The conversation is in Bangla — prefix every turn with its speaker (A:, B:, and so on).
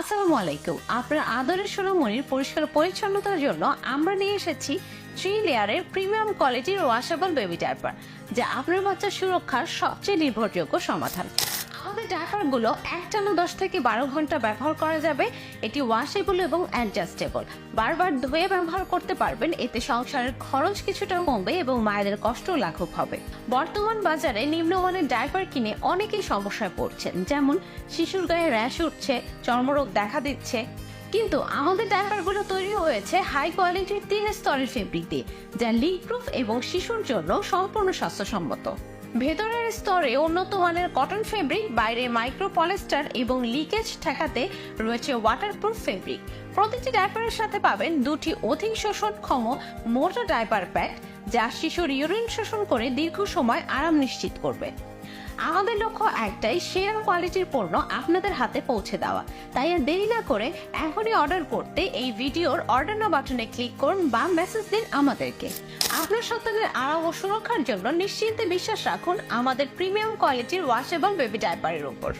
A: আসসালামু আলাইকুম। আপনার আদরের সোনামণির পরিষ্কার পরিচ্ছন্নতার জন্য আমরা নিয়ে এসেছি থ্রি লেয়ারের প্রিমিয়াম কোয়ালিটির ওয়াশেবল বেবি ডাইপার যা আপনার বাচ্চার সুরক্ষার সবচেয়ে নির্ভরযোগ্য সমাধান। আমাদের ডাইপারগুলো একটানা দশ থেকে বারো ঘণ্টা ব্যবহার করা যাবে। এটি ওয়াশেবল এবং অ্যাডজাস্টেবল বারবার ধুয়ে ব্যবহার করতে পারবেন, এতে সংসারের খরচ কিছুটা কমবে এবং মায়েদের কষ্টও লাঘব হবে। বর্তমান বাজারে নিম্নমানের ডাইপার কিনে অনেকেই সমস্যায় পড়ছেন, যেমন শিশুর গায়ে র্যাশ উঠছে, চর্মরোগ দেখা দিচ্ছে। কিন্তু আমাদের ডাইপারগুলো তৈরি হয়েছে হাই কোয়ালিটির তিন স্তরের ফেব্রিক দিয়ে, যা লিক প্রুফ এবং শিশুর জন্য সম্পূর্ণ স্বাস্থ্যসম্মত। ভেতরের স্তরে উন্নত মানের কটন ফেব্রিক, বাইরে মাইক্রো পলিস্টার এবং লিকেজ ঠেকাতে রয়েছে ওয়াটারপ্রুফ ফেব্রিক প্রতিটি ডাইপারের সাথে পাবেন দুটি অধিক শোষণক্ষম মোটা ডাইপার প্যাড যা শিশুর ইউরিন শোষণ করে দীর্ঘ সময় আরাম নিশ্চিত করবে। আমাদের লক্ষ্য একটাই, সেরা কোয়ালিটির পণ্য আপনাদের হাতে পৌঁছে দেওয়া। তাই আর দেরি না করে এখনই অর্ডার করতে এই ভিডিওর অর্ডার নাও বাটনে ক্লিক করুন বা মেসেজ দিন আমাদেরকে। আপনার সন্তানের আরাম ও সুরক্ষার জন্য নিশ্চিন্তে বিশ্বাস রাখুন আমাদের প্রিমিয়াম কোয়ালিটির ওয়াশেবল বেবি ডাইপারের উপর।